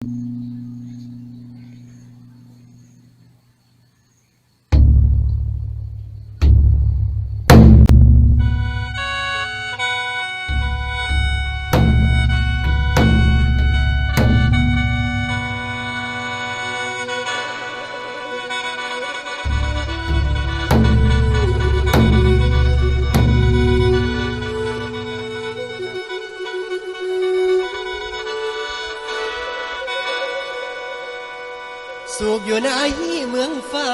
สุ อยู่ในเมืองฟ้า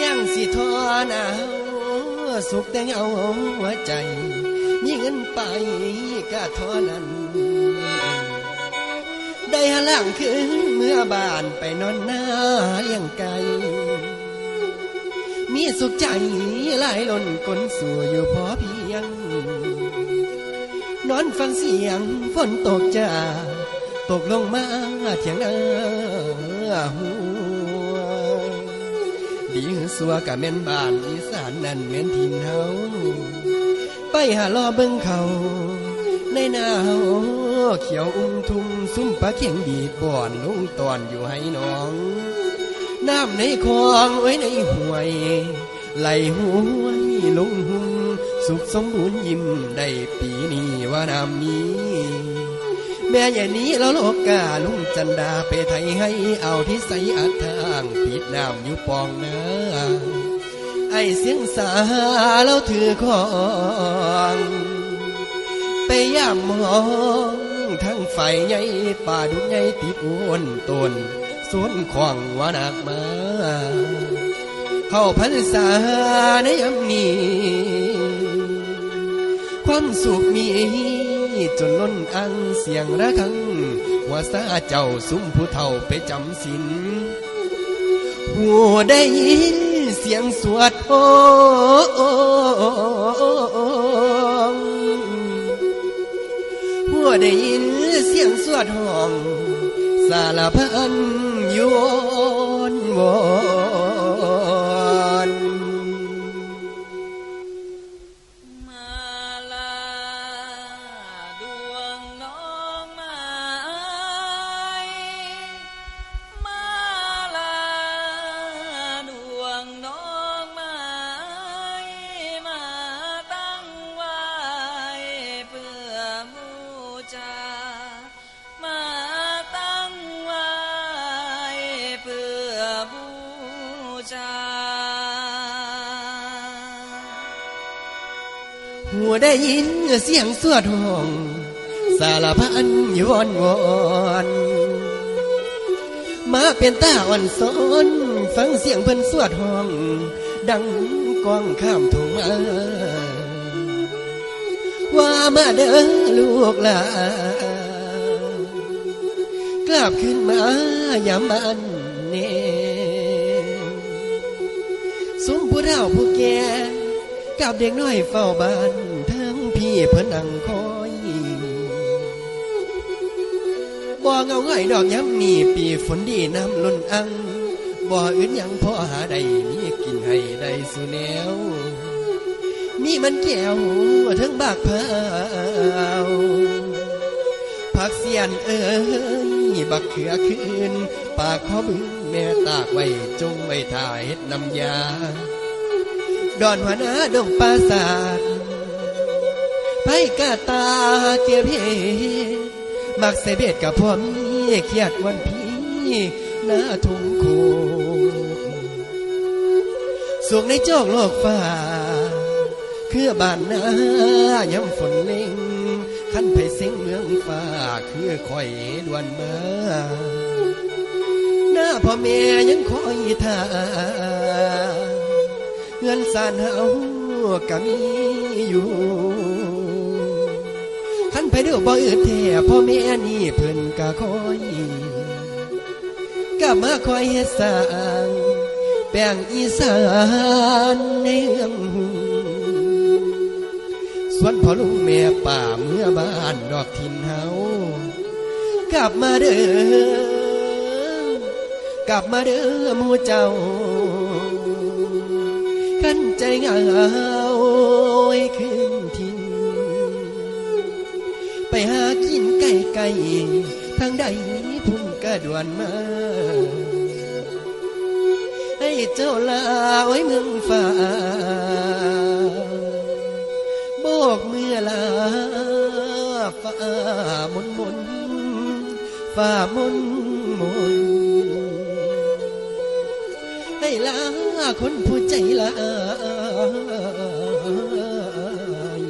ยังสิทอหนาวสุขแต่เงาหัวใจมีเงินไปก็ทอนั้น ได้หาล่างคืนเมื่อบานไปนอนหน้าเลี้ยงไก่มีสุขใจหลายล้นกลสู่อยู่พอเพียง นอนฟังเสียงฝนตกจ้าตกลงมาเถียงนาหัวดีหรือสัวกะแม่นบ้านอีสานนั่นแม่นทินเฮาไปหาลอเบิ่งเขา ในหนาวเขียวอุ้มทุ่มซุ้มปลาเข็งดีดบ่อนลุงตอนอยู่ให้น้อง น้ำในคลองไว้ในห้วย ไหลห้วยลงหุ่ม สุขสมบูรณ์ยิ้มได้ปีนี้ว่าน้ำมีแม่ใหญ่นี้แล้วโลกกาลุงจันดาไปไทยให้เอาที่ใสอัดทางปิดน้ำอยู่ปองนาไอเสียงสาแล้วถือของ ไปย่ามมองทั้งไฟใหญ่ป่าดุใหญ่ติดอ้วนต้นสวนขวางวานักมา เข้าพรรษาในยามนี้ ความสุขมีจนล้นอังเสียงระฆังว่าซาเจ้าซุ้มผู้เฒ่าไปจำศีลหัวได้ยินเสียงสวดโอหัวได้ยินเสียงสวดห้อง สารพันยวนวอน ชาหัวได้ยินเสียงสวดห้อง สารพันยวนวอนมาเป็นตาอ่อนสอนฟังเสียงเพิ่นสวดห้อง ดังกองข้ามทุ่งมาว่ามาเด้อลูกหลานกลับขึ้นมายามบ้าน เนสุมผู้เฒ่าผู้แก่กับเด็กน้อยเฝ้าบ้านทั้งพี่เพิ่นนั่งคอยบ่เงาง่ายดอกย้ำมีปีฝนดีน้ำล้นอังบ่อื่นยังพ่อหาได้มีกินให้ได้สุแนวมีมันแก้วทั้งบากเผาผักเสียนเอ้ยบักเขือคืน ปากขอบึงแม่ตากไว้จงไว้ถ่ายเฮ็ดน้ำยา ดอนหัวหน้าดงปราสาทไผกาตาเกียเพมักใส่เบ็ดกับพ่อมีเครียดวันพี่หน้าทุ่งโคสูงในโจกโลกฟ้า คือบ้านนาย้ำฝนเล็งขั้นไผเสียงเมืองฟ้า คือคอยดวนมาหน้าพ่อแม่ยังคอยทา เงินสานเฮาก็มีอยู่ขันไปเดือบ่อื่นแท้พ่อแม่นี่เพิ่นก็คอยกลับมาคอยเฮ็ดสร้างแป้งอีสานในเมืองส่วนพ่อลุงแม่ป่าเมื่อบ้านดอกทินเฮากลับมาเด้อกลับมาเด้อหมูเจ้า นใจเหงาให้นทิน ไปหากินไก่ไก่ทางใดพุ่นกระดวนมา ให้เจ้าลาไว้เมืองฟ้าโบกเมื่อลาฟ้ามนมนฟ้ามนมน ลาคนผู้ใจลาย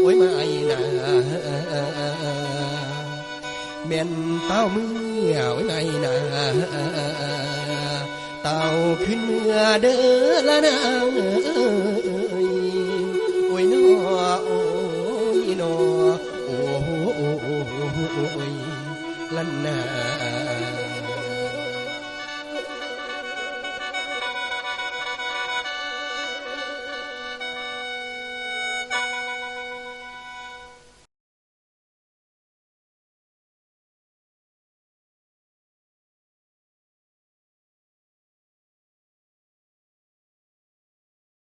โอ้ยมาไม่นาแม่นเต้ามือโอ้ยไม่นาเต่าขึ้นเมื่อเด้อละนางเอ้ยโอ้ยนอโอ้ยนอโอ้โหโอ้โหโอ้ยละนา